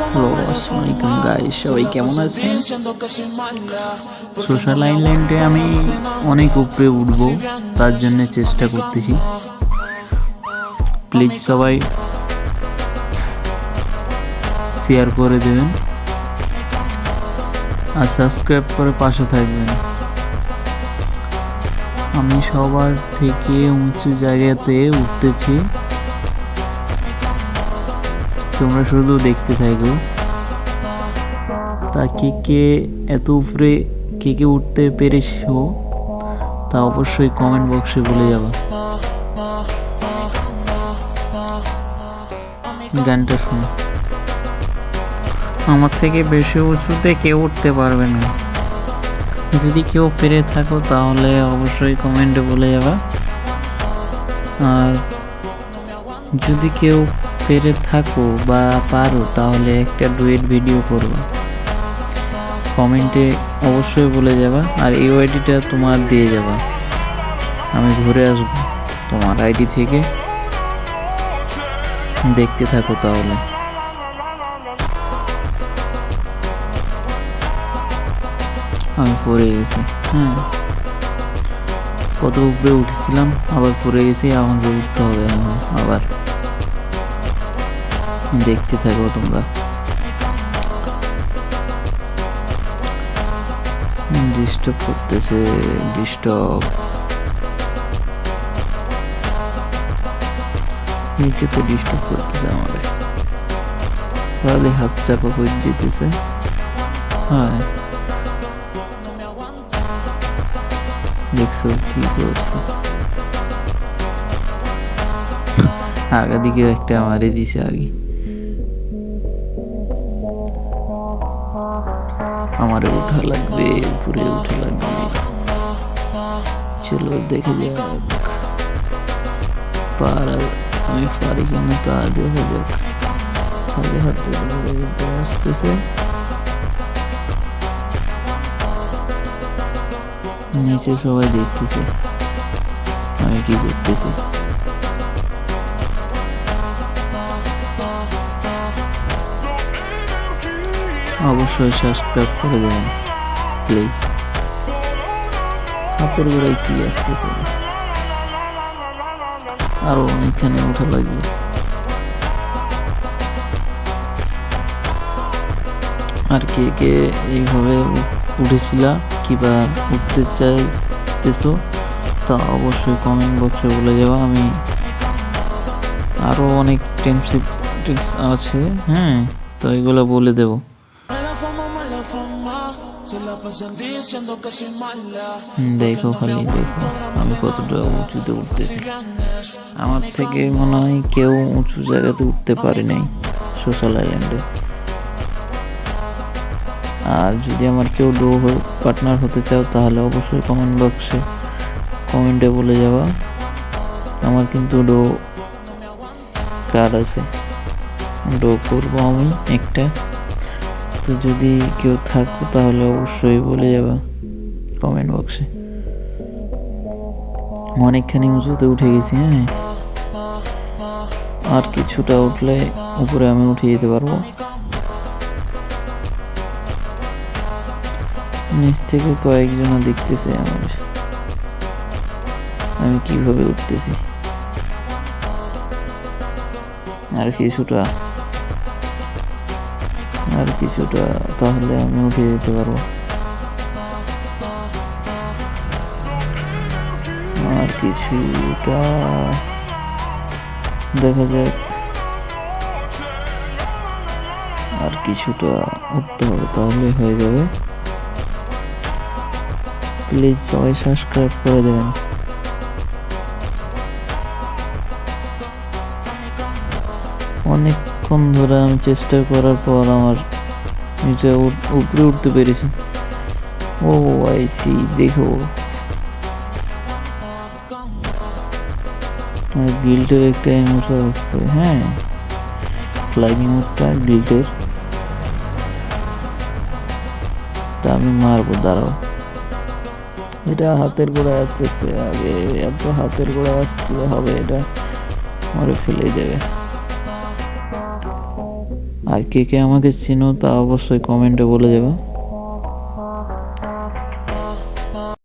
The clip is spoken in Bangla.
হ্যালো আসসালামাইকুম গাইস সবাই কেমন আছেন? সোশ্যাল আইল্যান্ডে আমি অনেক উপরে উঠবো, তার জন্য চেষ্টা করতেছি। প্লিজ সবাই শেয়ার করে দেবেন। আর সাবস্ক্রাইব করে পাশে থাকবেন। আমি সবার থেকে উঁচু জায়গাতে উঠতেছি। তোমরা শুধু দেখতে থাকো। তা কে কে এত উপরে কে কে উঠতে পেরেছ, তা অবশ্যই কমেন্ট বক্সে বলে যাবা। গানটা শোনো। আমার থেকে বেশি উঁচুতে কেউ উঠতে পারবে না। যদি কেউ পেরে থাকো তাহলে অবশ্যই কমেন্টে বলে যাবা। আর যদি কেউ পেরে থাকো বা পারো, তাহলে একটা ডুয়েট ভিডিও করব কমেন্টে অবশ্যই বলে যাবা, আর এই আইডিটা তোমার দিয়ে যাবা। আমি ঘুরে আসব তোমার আইডি থেকে। দেখতে থাকো তাহলে। আমি পড়ে গেছি হ্যাঁ। কত উপরে উঠেছিলাম, আবার পড়ে গেছি আমাকে উঠতে হবে আবার দেখতে থাকো তোমরা। ডিস্টার্ব করতেছে ডিস্টার্ব নিচে তো ডিস্টার্ব করতেছে আমাদের। তাহলে হাত চাপা করে যেতেছে। হ্যাঁ। দেখছ কি করছে? আগা দিকে একটা মারে দিছে আগে। আমারে উঠা লাগবে উপরে উঠা লাগবে। চলো দেখে যাক। পারা, আমি পারি কিনা তা দেখা যাক। খালি হাতে আসতেছে। নিচে সবাই দেখতেছে। আমি কি করতেছি অবশ্যই সাবস্ক্রাইব করে দেবেন প্লিজ হাতের গোড়ায় কি আসতেছে আরও অনেকখানে ওঠা লাগবে। আর কে কে এইভাবে উঠেছিলা কিবা উঠতে চাইতেছো, তা অবশ্যই কমেন্ট বক্সে বলে যাওয়া আমি আরও অনেক টিপস ট্রিক্স আছে হ্যাঁ তো এগুলো বলে দেবো। দেখো খালি দেখো আমি কতটা উঁচুতে উঠতেছি আমার থেকে মনে হয় কেউ উঁচু জায়গাতে উঠতে পারে নাই সোশ্যাল আইল্যান্ডে আর যদি আমার কেউ ডো পার্টনার হতে চাও তাহলে অবশ্যই কমেন্ট বক্সে কমেন্টে বলে যাওয়া আমার কিন্তু ডো কার্ড আছে। ডো করব আমি একটা। তো যদি কেউ থাকো তাহলে অবশ্যই বলে যাবা কমেন্ট বক্সে অনেকখানি উঁচুতে উঠে গেছি হ্যাঁ। আর কিছুটা উঠলে উপরে আমি উঠে যেতে পারব। নিচ থেকে কয়েকজন দেখতেছে আমার। আমি কীভাবে উঠতেছি। আর কিছুটা আর কিছুটা, তাহলে আমি উঠে যেতে পারব। আর কিছুটা, দেখা যাক। আর কিছুটা উঠতে হবে, তাহলে হয়ে যাবে। প্লিজ সবাই সাবস্ক্রাইব করে দেবেন। অনেকক্ষণ ধরে আমি চেষ্টা করার পর আমার নিচে উপরে উঠতে পেরেছি। ও আই সি দেখো। গিল্টের একটা ইমোশন আসছে হ্যাঁ। ফ্লাইং মুভটা গিল্টের তা আমি মারবো, দাঁড়াও। এটা হাতের গোড়ায় আসতেছে, আগে এত হাতের গোড়ায় আসতে হবে, এটা মরে ফেলে দেবে আর কে কে আমাকে চিনো তা অবশ্যই কমেন্টে বলে যাবে।